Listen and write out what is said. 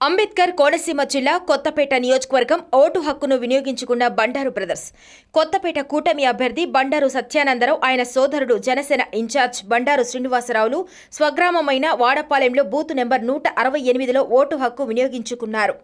అంబేద్కర్ కోనసీమ జిల్లా కొత్తపేట నియోజకవర్గం ఓటు హక్కును వినియోగించుకున్న బండారు బ్రదర్స్. కొత్తపేట కూటమి అభ్యర్థి బండారు సత్యానందరావు ఆయన సోదరుడు జనసేన ఇన్ఛార్జ్ బండారు శ్రీనివాసరావులు స్వగ్రామమైన వాడపాలెంలో బూత్ నెంబర్ నూట అరవై ఎనిమిదిలో ఓటు హక్కు వినియోగించుకున్నారు.